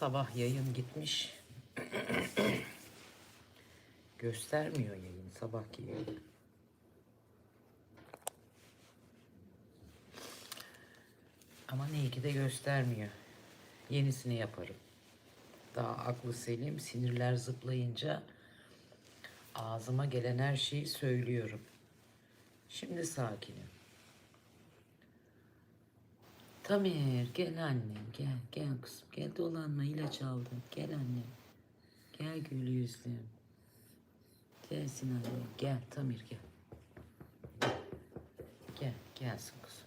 Sabah yayın gitmiş. Göstermiyor yayın sabahki yayın. Ama ne ki de göstermiyor. Yenisini yaparım. Daha aklı selim, sinirler zıplayınca ağzıma gelen her şeyi söylüyorum. Şimdi sakinim. Tamer gel annem gel gel kızım. Gel dolanma ilaç aldım. Gel annem. Gel gül yüzlüm gelsin annem gel. Tamer gel. Gel gelsin kızım.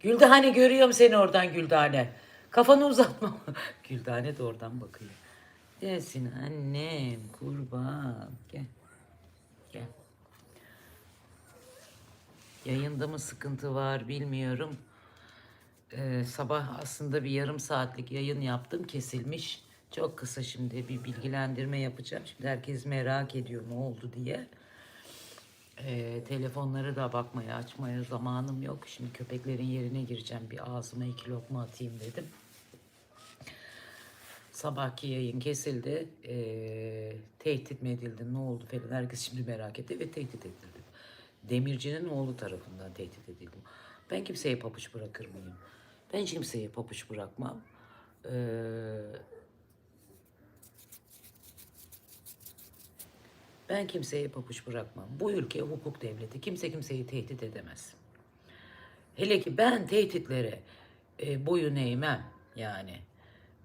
Güldane görüyorum seni oradan Güldane kafanı uzatma. Güldane de oradan bakıyor. Gelsin annem kurban. Gel gel. Yayında mı sıkıntı var bilmiyorum. Ee, sabah aslında bir yarım saatlik yayın yaptım kesilmiş. Çok kısa şimdi bir bilgilendirme yapacağım. Şimdi herkes merak ediyor ne oldu diye. Ee, telefonları da bakmaya açmaya zamanım yok. Şimdi köpeklerin yerine gireceğim. Bir ağzıma iki lokma atayım dedim. Sabahki yayın kesildi. Ee, tehdit mi edildi? Ne oldu falan. Herkes şimdi merak etti ve tehdit edildi. Demircinin oğlu tarafından tehdit edildim. Ben kimseye papuç bırakır mıyım? Ben hiç kimseye papuç bırakmam. Ee, ben kimseye papuç bırakmam. Bu ülke hukuk devleti. Kimse kimseyi tehdit edemez. Hele ki ben tehditlere e, boyun eğmem yani.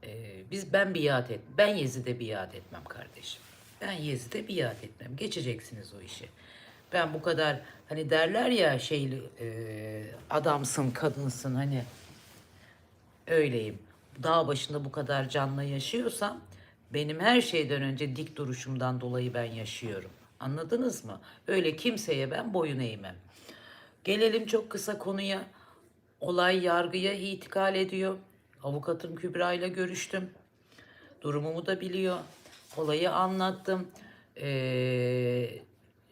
E, biz ben biat et, ben Yezid'e biat etmem kardeşim. Ben Yezid'e biat etmem. Geçeceksiniz o işi. Ben bu kadar hani derler ya şeyli e, adamsın, kadınsın hani öyleyim. Dağ başında bu kadar canla yaşıyorsam benim her şeyden önce dik duruşumdan dolayı ben yaşıyorum. Anladınız mı? Öyle kimseye ben boyun eğmem. Gelelim çok kısa konuya. Olay yargıya itikal ediyor. Avukatım Kübra ile görüştüm. Durumumu da biliyor. Olayı anlattım. Ee,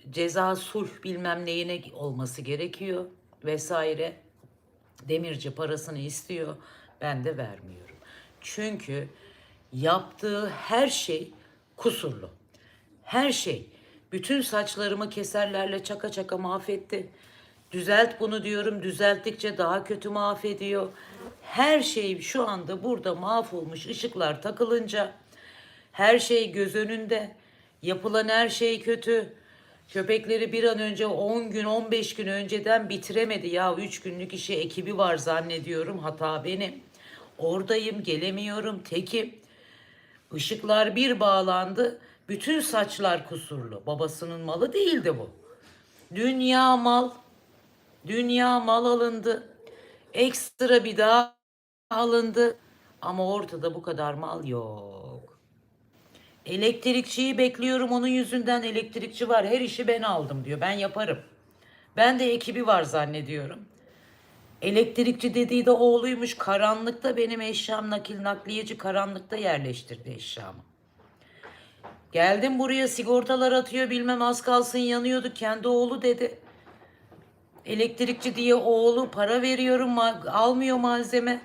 ceza sulh bilmem neyine olması gerekiyor vesaire. Demirci parasını istiyor. Ben de vermiyorum. Çünkü yaptığı her şey kusurlu. Her şey. Bütün saçlarımı keserlerle çaka çaka mahvetti. Düzelt bunu diyorum. Düzelttikçe daha kötü mahvediyor. Her şey şu anda burada mahvolmuş ışıklar takılınca her şey göz önünde. Yapılan her şey kötü. Köpekleri bir an önce 10 gün 15 gün önceden bitiremedi. Ya 3 günlük işi ekibi var zannediyorum. Hata benim. Oradayım gelemiyorum tekim. Işıklar bir bağlandı. Bütün saçlar kusurlu. Babasının malı değildi bu. Dünya mal. Dünya mal alındı. Ekstra bir daha alındı. Ama ortada bu kadar mal yok. Elektrikçiyi bekliyorum onun yüzünden elektrikçi var. Her işi ben aldım diyor. Ben yaparım. Ben de ekibi var zannediyorum. Elektrikçi dediği de oğluymuş. Karanlıkta benim eşyam nakil nakliyeci karanlıkta yerleştirdi eşyamı. Geldim buraya sigortalar atıyor bilmem az kalsın yanıyordu. Kendi oğlu dedi. Elektrikçi diye oğlu para veriyorum ma- almıyor malzeme.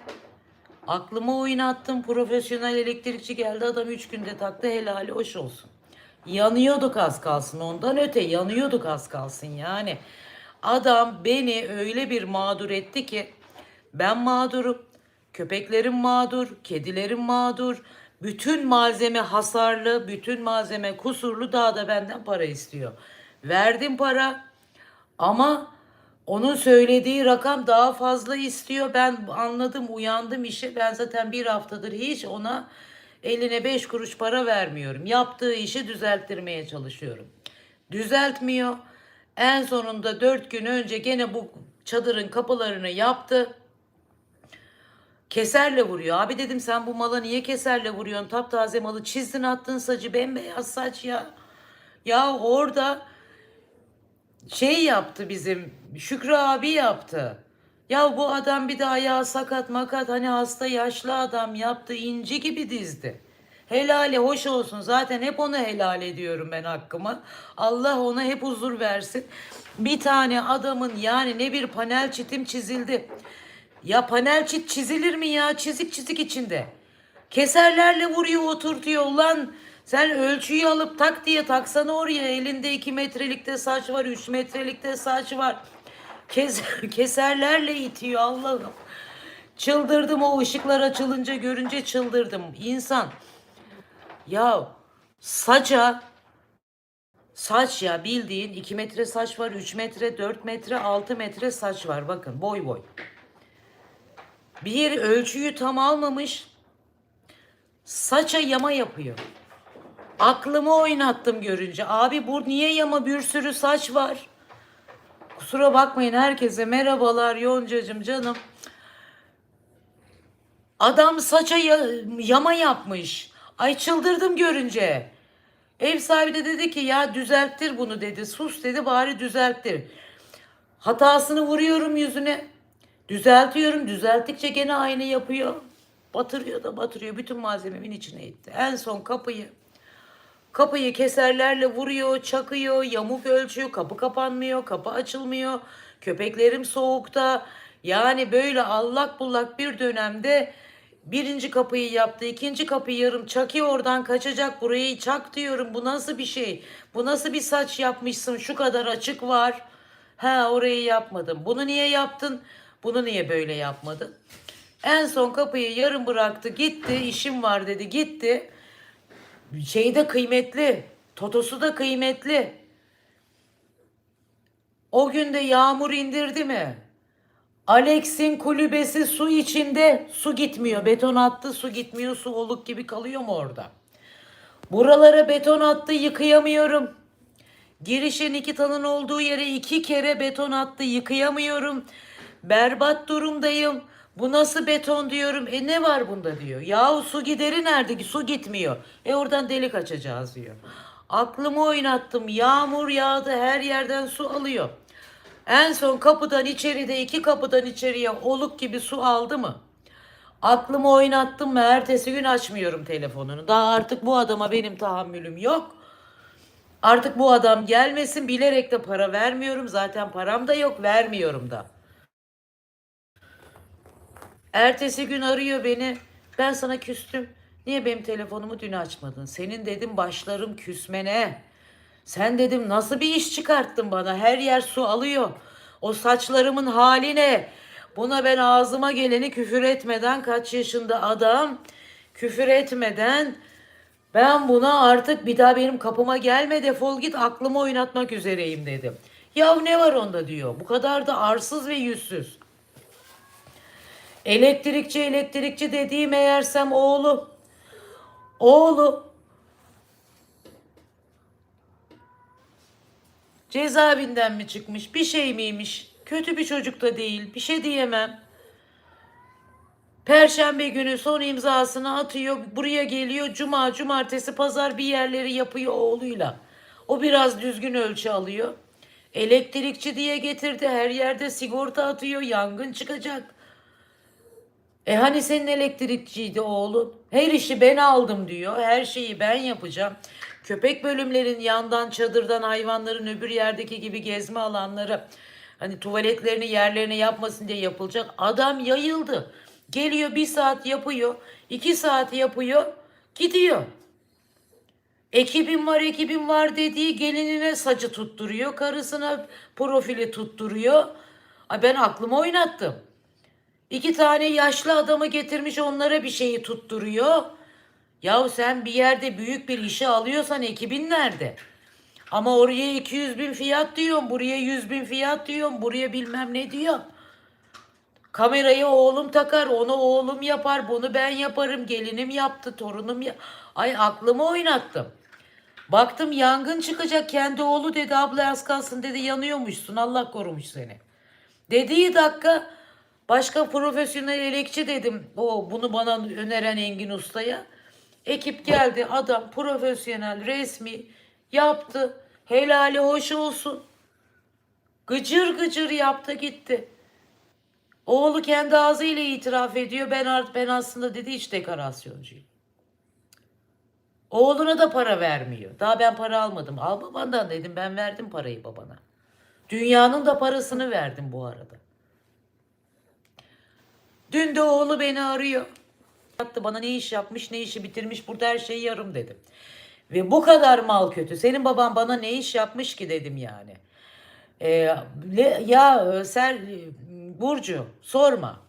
Aklımı oynattım. Profesyonel elektrikçi geldi adam üç günde taktı helali hoş olsun. Yanıyorduk az kalsın ondan öte yanıyorduk az kalsın yani. Adam beni öyle bir mağdur etti ki ben mağdurum. Köpeklerim mağdur, kedilerim mağdur. Bütün malzeme hasarlı, bütün malzeme kusurlu daha da benden para istiyor. Verdim para ama onun söylediği rakam daha fazla istiyor. Ben anladım, uyandım işe. Ben zaten bir haftadır hiç ona eline beş kuruş para vermiyorum. Yaptığı işi düzelttirmeye çalışıyorum. Düzeltmiyor. En sonunda dört gün önce gene bu çadırın kapılarını yaptı. Keserle vuruyor. Abi dedim sen bu mala niye keserle vuruyorsun? Taptaze malı çizdin attın saçı bembeyaz saç ya. Ya orada şey yaptı bizim Şükrü abi yaptı. Ya bu adam bir de ayağı sakat makat hani hasta yaşlı adam yaptı inci gibi dizdi. Helali hoş olsun zaten hep onu helal ediyorum ben hakkımı. Allah ona hep huzur versin. Bir tane adamın yani ne bir panel çitim çizildi. Ya panel çit çizilir mi ya çizik çizik içinde. Keserlerle vuruyor oturtuyor. Ulan sen ölçüyü alıp tak diye taksana oraya. Elinde iki metrelikte saç var, üç metrelikte saç var. Keser, keserlerle itiyor Allah'ım. Çıldırdım o ışıklar açılınca görünce çıldırdım. İnsan ya saça saç ya bildiğin 2 metre saç var, 3 metre, 4 metre, 6 metre saç var. Bakın boy boy. Bir ölçüyü tam almamış. Saça yama yapıyor. Aklımı oynattım görünce. Abi bu niye yama bir sürü saç var. Kusura bakmayın herkese merhabalar Yoncacım canım. Adam saça ya- yama yapmış. Ay çıldırdım görünce. Ev sahibi de dedi ki ya düzelttir bunu dedi. Sus dedi bari düzelttir. Hatasını vuruyorum yüzüne. Düzeltiyorum. Düzelttikçe gene aynı yapıyor. Batırıyor da batırıyor. Bütün malzememin içine itti. En son kapıyı Kapıyı keserlerle vuruyor, çakıyor, yamuk ölçüyor, kapı kapanmıyor, kapı açılmıyor. Köpeklerim soğukta. Yani böyle allak bullak bir dönemde birinci kapıyı yaptı, ikinci kapıyı yarım çakıyor oradan kaçacak burayı çak diyorum. Bu nasıl bir şey? Bu nasıl bir saç yapmışsın? Şu kadar açık var. Ha orayı yapmadım. Bunu niye yaptın? Bunu niye böyle yapmadın? En son kapıyı yarım bıraktı gitti işim var dedi gitti. Şeyi de kıymetli. Totosu da kıymetli. O gün de yağmur indirdi mi? Alex'in kulübesi su içinde su gitmiyor. Beton attı su gitmiyor. Su oluk gibi kalıyor mu orada? Buralara beton attı yıkayamıyorum. Girişe Nikita'nın olduğu yere iki kere beton attı yıkayamıyorum. Berbat durumdayım. Bu nasıl beton diyorum. E ne var bunda diyor. Yahu su gideri nerede? Su gitmiyor. E oradan delik açacağız diyor. Aklımı oynattım. Yağmur yağdı. Her yerden su alıyor. En son kapıdan içeride iki kapıdan içeriye oluk gibi su aldı mı? Aklımı oynattım mı? Ertesi gün açmıyorum telefonunu. Daha artık bu adama benim tahammülüm yok. Artık bu adam gelmesin bilerek de para vermiyorum. Zaten param da yok vermiyorum da. Ertesi gün arıyor beni. Ben sana küstüm. Niye benim telefonumu dün açmadın? Senin dedim başlarım küsmene. Sen dedim nasıl bir iş çıkarttın bana? Her yer su alıyor. O saçlarımın hali ne? Buna ben ağzıma geleni küfür etmeden kaç yaşında adam küfür etmeden ben buna artık bir daha benim kapıma gelme defol git aklımı oynatmak üzereyim dedim. Ya ne var onda diyor. Bu kadar da arsız ve yüzsüz. Elektrikçi elektrikçi dediğim eğersem oğlu. Oğlu cezaevinden mi çıkmış bir şey miymiş? Kötü bir çocuk da değil bir şey diyemem. Perşembe günü son imzasını atıyor. Buraya geliyor. Cuma, cumartesi, pazar bir yerleri yapıyor oğluyla. O biraz düzgün ölçü alıyor. Elektrikçi diye getirdi. Her yerde sigorta atıyor. Yangın çıkacak. E hani senin elektrikçiydi oğlun? Her işi ben aldım diyor. Her şeyi ben yapacağım. Köpek bölümlerin yandan çadırdan hayvanların öbür yerdeki gibi gezme alanları hani tuvaletlerini yerlerine yapmasın diye yapılacak. Adam yayıldı. Geliyor bir saat yapıyor. iki saat yapıyor. Gidiyor. Ekibim var ekibim var dediği gelinine saçı tutturuyor. Karısına profili tutturuyor. Ben aklımı oynattım. İki tane yaşlı adamı getirmiş onlara bir şeyi tutturuyor. Yahu sen bir yerde büyük bir işe alıyorsan ekibin nerede? Ama oraya 200 bin fiyat diyorum, buraya 100 bin fiyat diyorum, buraya bilmem ne diyor. Kamerayı oğlum takar, onu oğlum yapar, bunu ben yaparım, gelinim yaptı, torunum ya. Ay aklımı oynattım. Baktım yangın çıkacak, kendi oğlu dedi, abla az kalsın dedi, yanıyormuşsun, Allah korumuş seni. Dediği dakika başka profesyonel elekçi dedim. O bunu bana öneren Engin Usta'ya. Ekip geldi. Adam profesyonel, resmi yaptı. Helali hoş olsun. Gıcır gıcır yaptı gitti. Oğlu kendi ağzıyla itiraf ediyor. Ben art ben aslında dedi hiç dekorasyoncuyum. Oğluna da para vermiyor. Daha ben para almadım. Al babandan dedim. Ben verdim parayı babana. Dünyanın da parasını verdim bu arada. Dün de oğlu beni arıyor. Yattı bana ne iş yapmış ne işi bitirmiş burada her şey yarım dedim. Ve bu kadar mal kötü. Senin baban bana ne iş yapmış ki dedim yani. Ee, ya e, Ser Burcu sorma.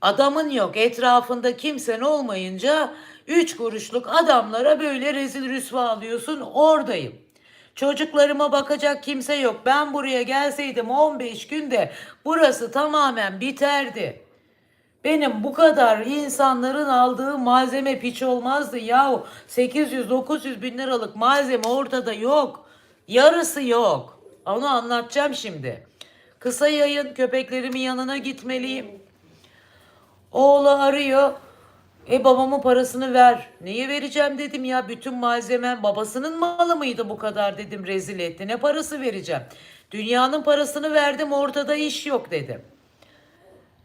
Adamın yok etrafında kimsen olmayınca üç kuruşluk adamlara böyle rezil rüsva alıyorsun oradayım. Çocuklarıma bakacak kimse yok. Ben buraya gelseydim 15 günde burası tamamen biterdi. Benim bu kadar insanların aldığı malzeme piç olmazdı. Yahu 800-900 bin liralık malzeme ortada yok. Yarısı yok. Onu anlatacağım şimdi. Kısa yayın köpeklerimin yanına gitmeliyim. Oğlu arıyor. E babamın parasını ver. Neye vereceğim dedim ya. Bütün malzemem babasının malı mıydı bu kadar dedim rezil etti. Ne parası vereceğim? Dünyanın parasını verdim ortada iş yok dedim.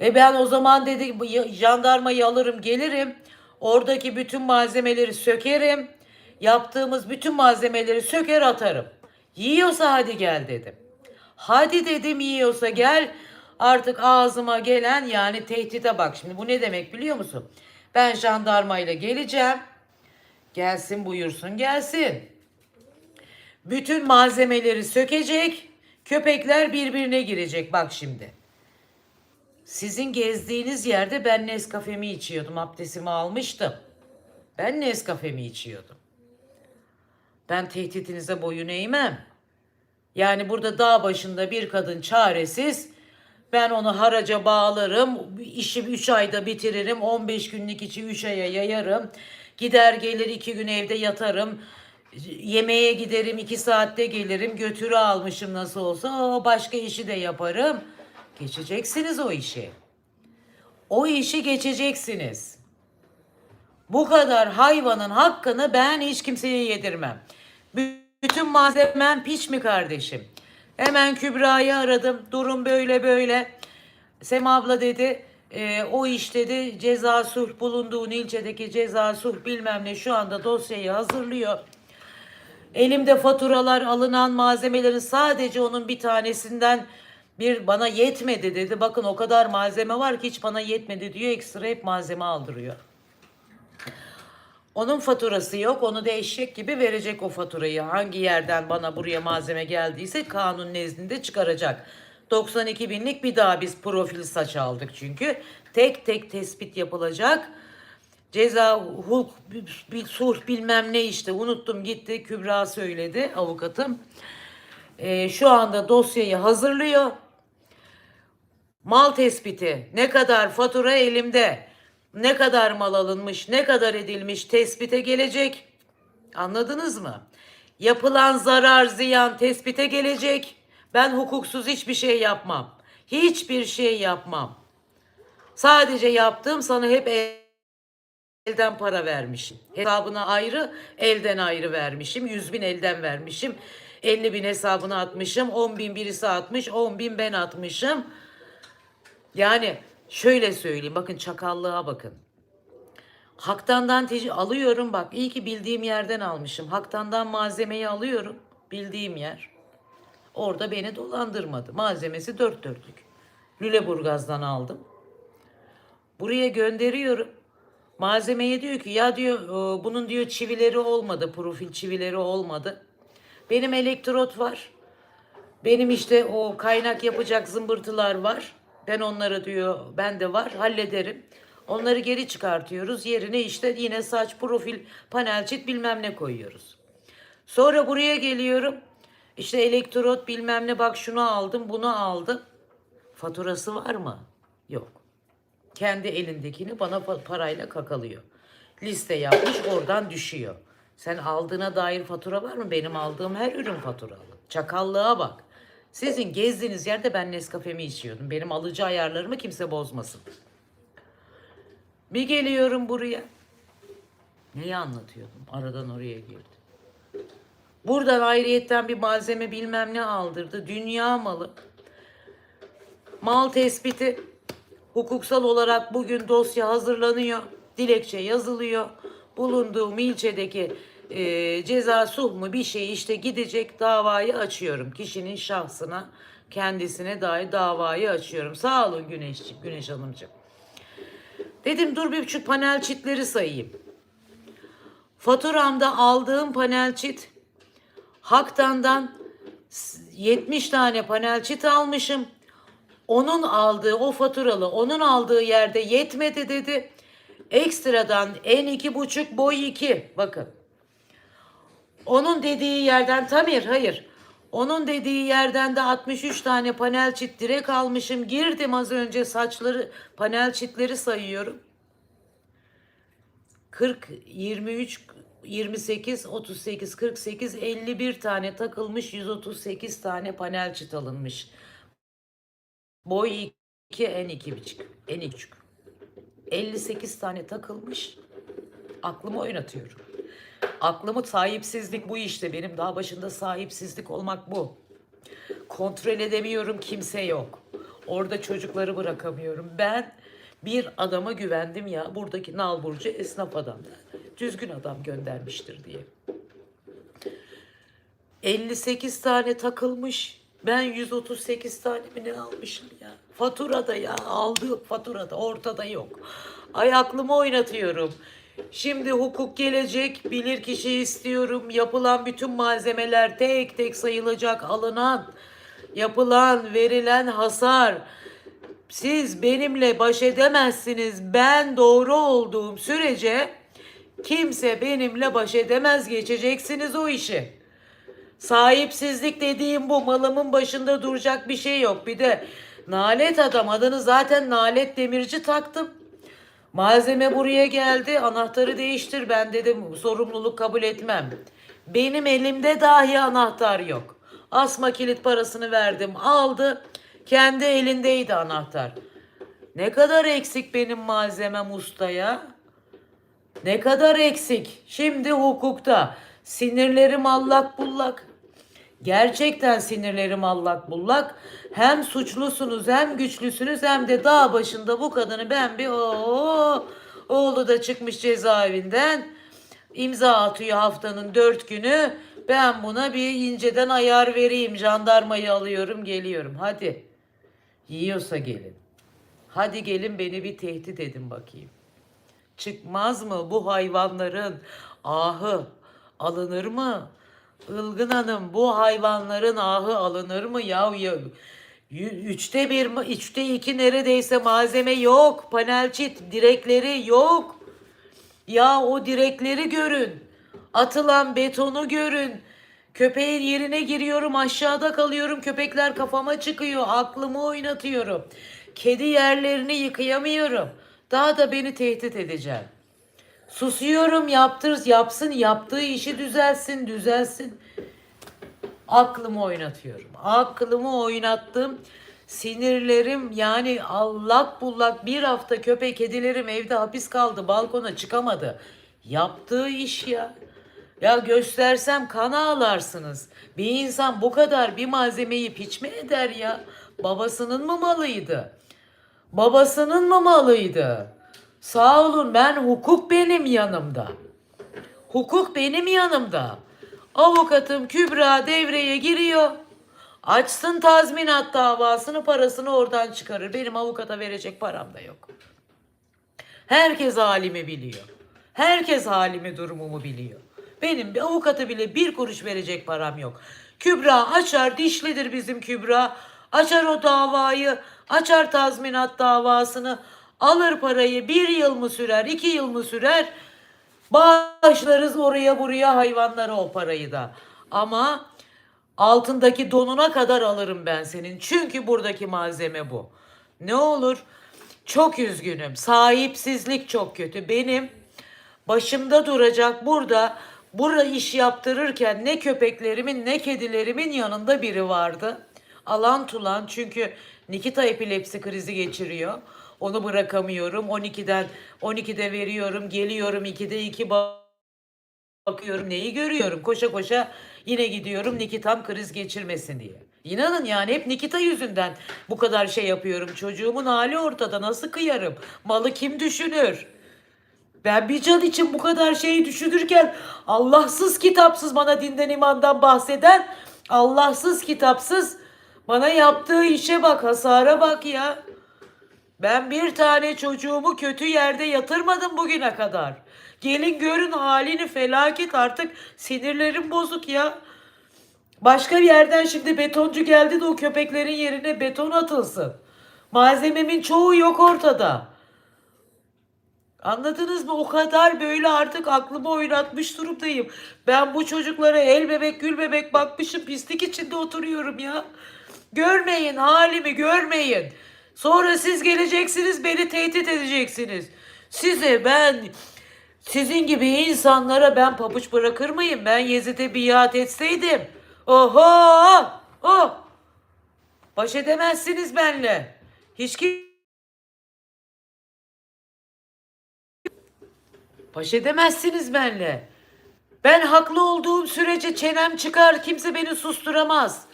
E ben o zaman dedi jandarmayı alırım gelirim. Oradaki bütün malzemeleri sökerim. Yaptığımız bütün malzemeleri söker atarım. Yiyorsa hadi gel dedim. Hadi dedim yiyorsa gel. Artık ağzıma gelen yani tehdide bak. Şimdi bu ne demek biliyor musun? Ben jandarmayla geleceğim. Gelsin buyursun gelsin. Bütün malzemeleri sökecek. Köpekler birbirine girecek bak şimdi. Sizin gezdiğiniz yerde ben Nescafe'mi içiyordum. Abdestimi almıştım. Ben Nescafe'mi içiyordum. Ben tehditinize boyun eğmem. Yani burada dağ başında bir kadın çaresiz. Ben onu haraca bağlarım. işi 3 ayda bitiririm. 15 günlük içi 3 aya yayarım. Gider gelir 2 gün evde yatarım. Yemeğe giderim 2 saatte gelirim. Götürü almışım nasıl olsa. Başka işi de yaparım. Geçeceksiniz o işi. O işi geçeceksiniz. Bu kadar hayvanın hakkını ben hiç kimseye yedirmem. Bü- Bütün malzemem piç mi kardeşim? Hemen Kübra'yı aradım. Durum böyle böyle. Sema abla dedi. e, o iş dedi ceza sulh bulunduğun ilçedeki ceza sulh bilmem ne şu anda dosyayı hazırlıyor. Elimde faturalar alınan malzemelerin sadece onun bir tanesinden bir bana yetmedi dedi. Bakın o kadar malzeme var ki hiç bana yetmedi diyor. Ekstra hep malzeme aldırıyor. Onun faturası yok. Onu da eşek gibi verecek o faturayı. Hangi yerden bana buraya malzeme geldiyse kanun nezdinde çıkaracak. 92 binlik bir daha biz profil saç aldık çünkü. Tek tek tespit yapılacak. Ceza, hukuk, sulh bilmem ne işte unuttum gitti. Kübra söyledi avukatım. Ee, şu anda dosyayı hazırlıyor. Mal tespiti, ne kadar fatura elimde, ne kadar mal alınmış, ne kadar edilmiş tespite gelecek. Anladınız mı? Yapılan zarar, ziyan tespite gelecek. Ben hukuksuz hiçbir şey yapmam. Hiçbir şey yapmam. Sadece yaptığım sana hep elden para vermişim. Hesabına ayrı, elden ayrı vermişim. 100 bin elden vermişim. 50 bin hesabına atmışım. 10 bin birisi atmış. 10 bin ben atmışım. Yani şöyle söyleyeyim. Bakın çakallığa bakın. Haktandan alıyorum bak. iyi ki bildiğim yerden almışım. Haktandan malzemeyi alıyorum. Bildiğim yer. Orada beni dolandırmadı. Malzemesi dört dörtlük. Lüleburgaz'dan aldım. Buraya gönderiyorum. Malzemeye diyor ki ya diyor e, bunun diyor çivileri olmadı. Profil çivileri olmadı. Benim elektrot var. Benim işte o kaynak yapacak zımbırtılar var. Ben onları diyor bende var hallederim. Onları geri çıkartıyoruz. Yerine işte yine saç, profil, panel çit bilmem ne koyuyoruz. Sonra buraya geliyorum. İşte elektrot bilmem ne bak şunu aldım bunu aldım. Faturası var mı? Yok. Kendi elindekini bana pa- parayla kakalıyor. Liste yapmış oradan düşüyor. Sen aldığına dair fatura var mı? Benim aldığım her ürün faturalı. Çakallığa bak. Sizin gezdiğiniz yerde ben Nescafe'mi içiyordum. Benim alıcı ayarlarımı kimse bozmasın. Bir geliyorum buraya. Neyi anlatıyordum? Aradan oraya girdi. Buradan ayrıyetten bir malzeme bilmem ne aldırdı. Dünya malı. Mal tespiti. Hukuksal olarak bugün dosya hazırlanıyor. Dilekçe yazılıyor. Bulunduğum ilçedeki e, ceza mu bir şey işte gidecek davayı açıyorum. Kişinin şahsına kendisine dair davayı açıyorum. Sağ olun Güneşciğim, Güneş Hanımcığım. Dedim dur bir buçuk panel çitleri sayayım. Faturamda aldığım panel çit Haktan'dan 70 tane panel çit almışım. Onun aldığı o faturalı onun aldığı yerde yetmedi dedi. Ekstradan en iki buçuk boy iki. Bakın. Onun dediği yerden Tamir hayır. Onun dediği yerden de 63 tane panel çit direkt almışım. Girdim az önce saçları panel çitleri sayıyorum. 40, 23, 28, 38, 48, 51 tane takılmış, 138 tane panel çit alınmış. Boy 2, en 2,5, en 2,5. 58 tane takılmış. Aklımı oynatıyorum. Aklımı sahipsizlik bu işte. Benim daha başında sahipsizlik olmak bu. Kontrol edemiyorum kimse yok. Orada çocukları bırakamıyorum. Ben bir adama güvendim ya buradaki nalburcu esnaf adam. Düzgün adam göndermiştir diye. 58 tane takılmış. Ben 138 tane mi ne almışım ya? Faturada ya aldığım faturada ortada yok. Ay aklımı oynatıyorum. Şimdi hukuk gelecek, bilir kişi istiyorum. Yapılan bütün malzemeler tek tek sayılacak, alınan, yapılan, verilen hasar. Siz benimle baş edemezsiniz. Ben doğru olduğum sürece kimse benimle baş edemez. Geçeceksiniz o işi. Sahipsizlik dediğim bu. Malımın başında duracak bir şey yok. Bir de nalet adam adını zaten nalet demirci taktım. Malzeme buraya geldi. Anahtarı değiştir. Ben dedim sorumluluk kabul etmem. Benim elimde dahi anahtar yok. Asma kilit parasını verdim. Aldı. Kendi elindeydi anahtar. Ne kadar eksik benim malzemem ustaya? Ne kadar eksik. Şimdi hukukta. Sinirlerim allak bullak. Gerçekten sinirlerim allak bullak. Hem suçlusunuz hem güçlüsünüz hem de dağ başında bu kadını ben bir o oğlu da çıkmış cezaevinden imza atıyor haftanın dört günü. Ben buna bir inceden ayar vereyim. Jandarmayı alıyorum geliyorum. Hadi. Yiyorsa gelin. Hadi gelin beni bir tehdit edin bakayım. Çıkmaz mı bu hayvanların ahı alınır mı? Ilgın Hanım bu hayvanların ahı alınır mı ya? ya Üçte bir, üçte iki neredeyse malzeme yok. Panel çit direkleri yok. Ya o direkleri görün. Atılan betonu görün. Köpeğin yerine giriyorum aşağıda kalıyorum. Köpekler kafama çıkıyor. Aklımı oynatıyorum. Kedi yerlerini yıkayamıyorum. Daha da beni tehdit edeceğim. Susuyorum yaptır yapsın yaptığı işi düzelsin düzelsin. Aklımı oynatıyorum. Aklımı oynattım. Sinirlerim yani allak bullak bir hafta köpek kedilerim evde hapis kaldı balkona çıkamadı. Yaptığı iş ya. Ya göstersem kana ağlarsınız. Bir insan bu kadar bir malzemeyi piç mi eder ya? Babasının mı malıydı? Babasının mı malıydı? Sağ olun ben hukuk benim yanımda. Hukuk benim yanımda. Avukatım Kübra devreye giriyor. Açsın tazminat davasını parasını oradan çıkarır. Benim avukata verecek param da yok. Herkes halimi biliyor. Herkes halimi durumumu biliyor. Benim bir avukata bile bir kuruş verecek param yok. Kübra açar dişlidir bizim Kübra. Açar o davayı. Açar tazminat davasını. Alır parayı bir yıl mı sürer iki yıl mı sürer. Bağışlarız oraya buraya hayvanlara o parayı da. Ama altındaki donuna kadar alırım ben senin. Çünkü buradaki malzeme bu. Ne olur çok üzgünüm. Sahipsizlik çok kötü. Benim başımda duracak burada bura iş yaptırırken ne köpeklerimin ne kedilerimin yanında biri vardı. Alan tulan çünkü Nikita epilepsi krizi geçiriyor. Onu bırakamıyorum. 12'den 12'de veriyorum. Geliyorum 2'de 2 bakıyorum neyi görüyorum. Koşa koşa yine gidiyorum Nikitam kriz geçirmesin diye. İnanın yani hep Nikita yüzünden bu kadar şey yapıyorum. Çocuğumun hali ortada nasıl kıyarım? Malı kim düşünür? Ben bir can için bu kadar şeyi düşünürken Allahsız kitapsız bana dinden imandan bahseden Allahsız kitapsız bana yaptığı işe bak hasara bak ya. Ben bir tane çocuğumu kötü yerde yatırmadım bugüne kadar. Gelin görün halini felaket artık sinirlerim bozuk ya. Başka bir yerden şimdi betoncu geldi de o köpeklerin yerine beton atılsın. Malzememin çoğu yok ortada. Anladınız mı? O kadar böyle artık aklımı oynatmış durumdayım. Ben bu çocuklara el bebek gül bebek bakmışım pislik içinde oturuyorum ya. Görmeyin halimi görmeyin. Sonra siz geleceksiniz beni tehdit edeceksiniz. Size ben sizin gibi insanlara ben pabuç bırakır mıyım? Ben Yezid'e biat etseydim. Oho! Oh! Baş edemezsiniz benle. Hiç kim Baş edemezsiniz benle. Ben haklı olduğum sürece çenem çıkar, kimse beni susturamaz.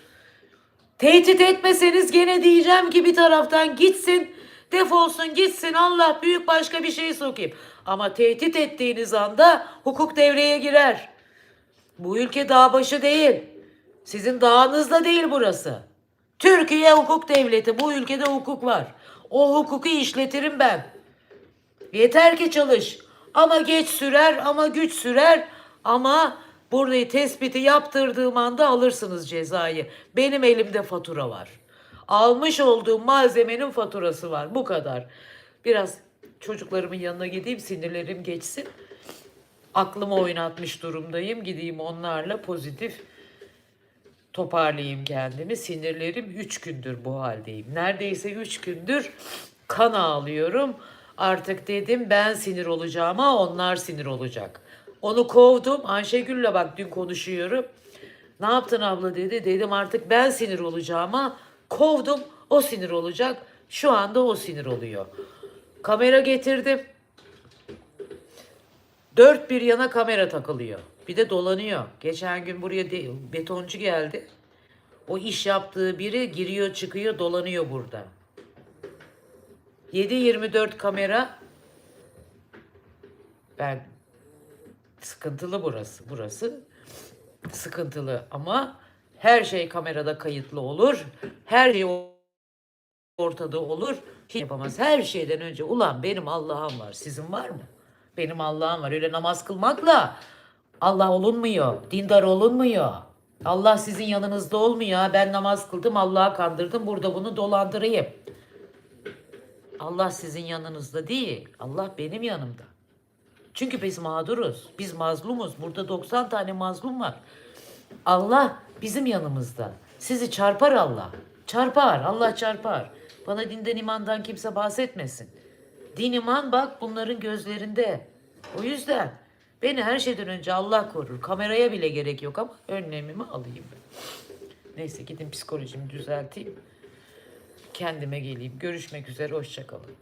Tehdit etmeseniz gene diyeceğim ki bir taraftan gitsin, defolsun gitsin Allah büyük başka bir şey sokayım. Ama tehdit ettiğiniz anda hukuk devreye girer. Bu ülke dağ başı değil. Sizin dağınız da değil burası. Türkiye hukuk devleti. Bu ülkede hukuk var. O hukuku işletirim ben. Yeter ki çalış. Ama geç sürer ama güç sürer ama burayı tespiti yaptırdığım anda alırsınız cezayı. Benim elimde fatura var. Almış olduğum malzemenin faturası var. Bu kadar. Biraz çocuklarımın yanına gideyim sinirlerim geçsin. Aklımı oynatmış durumdayım. Gideyim onlarla pozitif toparlayayım kendimi. Sinirlerim 3 gündür bu haldeyim. Neredeyse 3 gündür kan ağlıyorum. Artık dedim ben sinir olacağım ama onlar sinir olacak. Onu kovdum. Ayşegül'le bak dün konuşuyorum. Ne yaptın abla dedi. Dedim artık ben sinir olacağıma kovdum. O sinir olacak. Şu anda o sinir oluyor. Kamera getirdim. Dört bir yana kamera takılıyor. Bir de dolanıyor. Geçen gün buraya de- betoncu geldi. O iş yaptığı biri giriyor çıkıyor dolanıyor burada. 7-24 kamera. Ben sıkıntılı burası. Burası sıkıntılı ama her şey kamerada kayıtlı olur. Her şey ortada olur. Hiç yapamaz. Her şeyden önce ulan benim Allah'ım var. Sizin var mı? Benim Allah'ım var. Öyle namaz kılmakla Allah olunmuyor. Dindar olunmuyor. Allah sizin yanınızda olmuyor. Ben namaz kıldım, Allah'a kandırdım. Burada bunu dolandırayım. Allah sizin yanınızda değil. Allah benim yanımda. Çünkü biz mağduruz. Biz mazlumuz. Burada 90 tane mazlum var. Allah bizim yanımızda. Sizi çarpar Allah. Çarpar. Allah çarpar. Bana dinden imandan kimse bahsetmesin. Din iman bak bunların gözlerinde. O yüzden beni her şeyden önce Allah korur. Kameraya bile gerek yok ama önlemimi alayım. Neyse gidin psikolojimi düzelteyim. Kendime geleyim. Görüşmek üzere. Hoşçakalın.